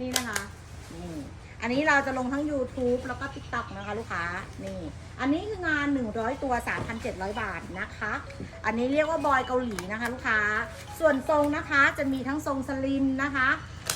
นี่นะคะ นี่ อันนี้เราจะลงทั้ง YouTube แล้วก็ TikTok นะคะลูกค้า นี่ อันนี้คืองาน 100 ตัว 3,700 บาทนะคะ อันนี้เรียกว่าบอยเกาหลีนะคะลูกค้า ส่วนทรงนะคะจะมีทั้งทรงสลิมนะคะ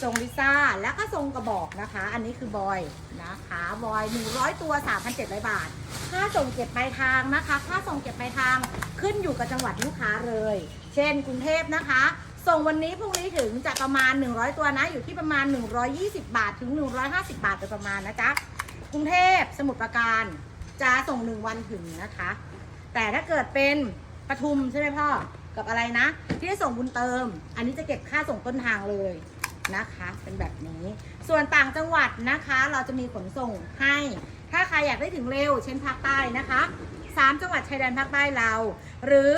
ทรงลิซ่า แล้วก็ทรงกระบอกนะคะ อันนี้คือบอยนะคะ บอย 100 ตัว 3,700 บาท ค่าส่งเก็บปลายทางนะคะ ค่าส่งเก็บปลายทางขึ้นอยู่กับจังหวัดลูกค้าเลย เช่นกรุงเทพนะคะ ส่งวันนี้พรุ่งนี้ถึงจะประมาณ 100 ตัวนะ อยู่ที่ประมาณ 120 บาทถึง 150 บาทโดยประมาณนะจ๊ะกรุงเทพสมุทรปราการจะส่ง1วันถึงนะคะ แต่ถ้าเกิดเป็นปทุมใช่ไหมพ่อกับอะไรนะ ที่จะส่งบุญเติม อันนี้จะเก็บค่าส่งต้นทางเลยนะคะ เป็นแบบนี้ ส่วนต่างจังหวัดนะคะ เราจะมีขนส่งให้ ถ้าใครอยากได้ถึงเร็ว เช่นภาคใต้นะคะสามจังหวัดชายแดนภาคใต้เรา หรือ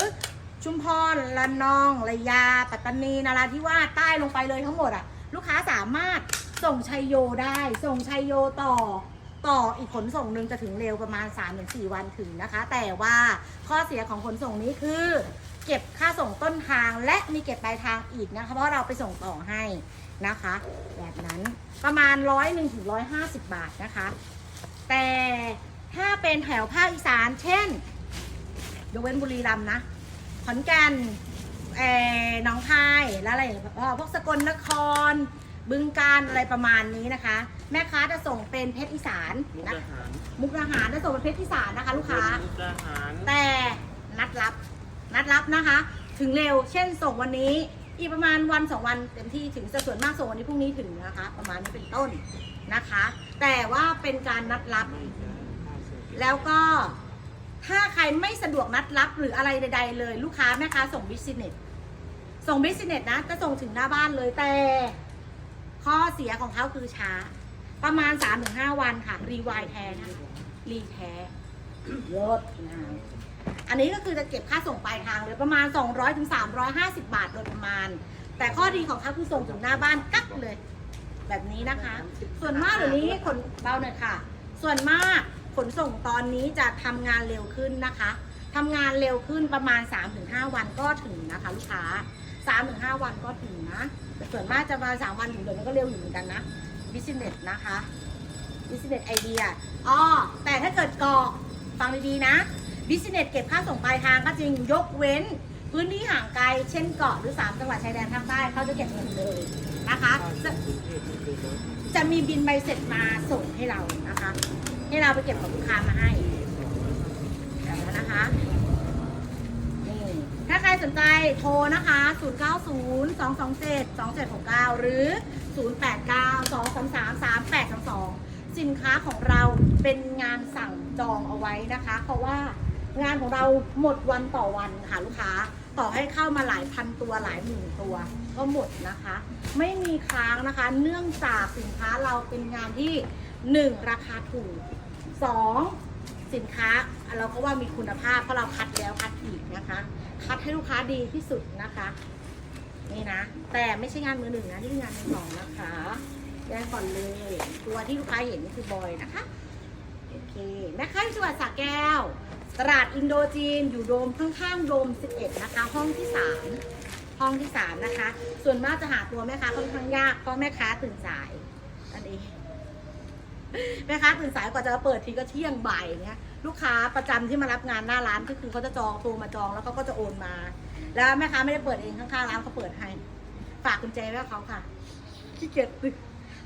ชุมพรระนองระยา ปัตตานีนาราธิวาสใต้ลงไปเลยทั้งหมดอะลูกค้าสามารถส่งชัยโยได้ ส่งชัยโยต่อต่ออีกขนส่งหนึ่งจะถึงเร็วประมาณ 3-4 วันถึงนะคะ แต่ว่าข้อเสียของขนส่งนี้คือ เก็บค่าส่งต้นทางและมีเก็บปลายทางอีกนะคะ เพราะเราไปส่งต่อให้นะคะ แบบนั้นประมาณร้อยหนึ่งถึงร้อยห้าสิบบาทนะคะ แต่ถ้าเป็นแถวภาคอีสาน เช่นยกเว้นบุรีรัมย์นะ ขอนแก่นเอ่อหนองคายแล้วอะไรเอ่อพวกสกลนคร บึงการอะไรประมาณนี้นะคะ แม่ค้าจะส่งเป็นเพชรอีสานมุกนะดาหารมุกดาหารจะส่งเป็นเพชรอีสานนะคะ ลูกค้า มุกดาหารแต่นัดรับ นัดรับนะคะ ถึงเร็ว เช่นส่งวันนี้ อีกประมาณวันสองวันเต็มที่ถึงจะส่วนมากส่งวันนี้พรุ่งนี้ถึงนะคะ ประมาณนี้เป็นต้นนะคะ แต่ว่าเป็นการนัดรับ แล้วก็ ถ้าใครไม่สะดวกนัดรับหรืออะไรใด ๆ เลย ลูกค้าแม่ค้าส่งบิสเนสส่งบิสเนสนะจะส่งถึงหน้าบ้านเลยแต่ ข้อเสียของเขาคือช้า ประมาณ 3-5 วันค่ะ รีวายแท้นะรีแท้ยศงามอันนี้ก็คือจะเก็บค่าส่งปลายทางเลยประมาณ 200-350ถึง350 บาทโดยประมาณ แต่ข้อดีของเขาคือส่งถึงหน้าบ้านกักเลย แบบนี้นะคะ ส่วนมากเดี๋ยวนี้ขนเบาหน่อยค่ะ ส่วนมาก ขนส่งตอนนี้จะทำงานเร็วขึ้นนะคะทำงานเร็วขึ้นประมาณ 3-5 วันก็ถึงนะคะลูกค้า 3-5 วันก็ถึงนะแต่ส่วนมากจะมา3วันถึงเดือนก็เร็วอยู่เหมือนกันนะบิสเนสนะคะบิสเนสไอเดียอ๋อแต่ถ้าเกิดกรอกฟังดีๆนะบิสเนสเก็บค่าส่งปลายทางก็จริงยกเว้น พื้นที่ห่างไกล เช่นเกาะหรือ 3 จังหวัดชายแดนภาคใต้เขาจะเก็บเงินเลยนะคะจะจะมีบินใบเสร็จมาส่งให้เรานะคะ ให้เราไปเก็บของลูกค้ามาให้แบบนั้นนะคะ นี่ ถ้าใครสนใจโทรนะคะ 0 9 0 2 2 7 2 7 6 9 หรือ 0 8 9 2 3 3 3 8 2 2 สินค้าของเราเป็นงานสั่งจองเอาไว้นะคะ เพราะว่างานของเราหมดวันต่อวันค่ะลูกค้า ต่อให้เข้ามาหลายพันตัวหลายหมื่นตัว ก็หมดนะคะ ไม่มีค้างนะคะ เนื่องจากสินค้าเราเป็นงานที่หนึ่งราคาถูกสองสินค้าเราก็ว่ามีคุณภาพเพราะเราคัดแล้วคัดอีกนะคะ คัดให้ลูกค้าดีที่สุดนะคะนี่นะ แต่ไม่ใช่งานมือหนึ่งนะที่งานมือสองนะคะแจ้งก่อนเลยตัวที่ลูกค้าเห็นนี่คือบอยนะคะ โอเคแม่ค้าจังหวัดสระแก้ว ตลาดอินโดจีนอยู่โดมข้างๆโดม 11 นะคะ ห้องที่ 3 ห้องที่ 3 นะคะ ส่วนมากจะหาตัวแม่ค้าค่อนข้างยากเพราะแม่ค้าตื่นสายนั่นเองแม่ค้าตื่นสายกว่าจะเปิดทีก็เที่ยงบ่ายเงี้ยลูกค้าประจำที่มารับงานหน้าร้านก็คือเขาจะจองโทรมาจองแล้วเขาก็จะโอนมา แล้วแม่ค้าไม่ได้เปิดเองข้างๆร้านเขาเปิดให้ ฝากกุญแจไว้กับเขาค่ะขี้เกียจ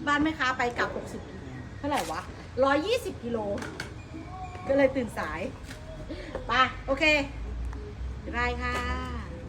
บ้านแม่ค้าไปกลับ60เท่าไหร่วะ 120กิโล ก็เลยตื่นสาย ไป โอเคบ๊ายบายค่ะ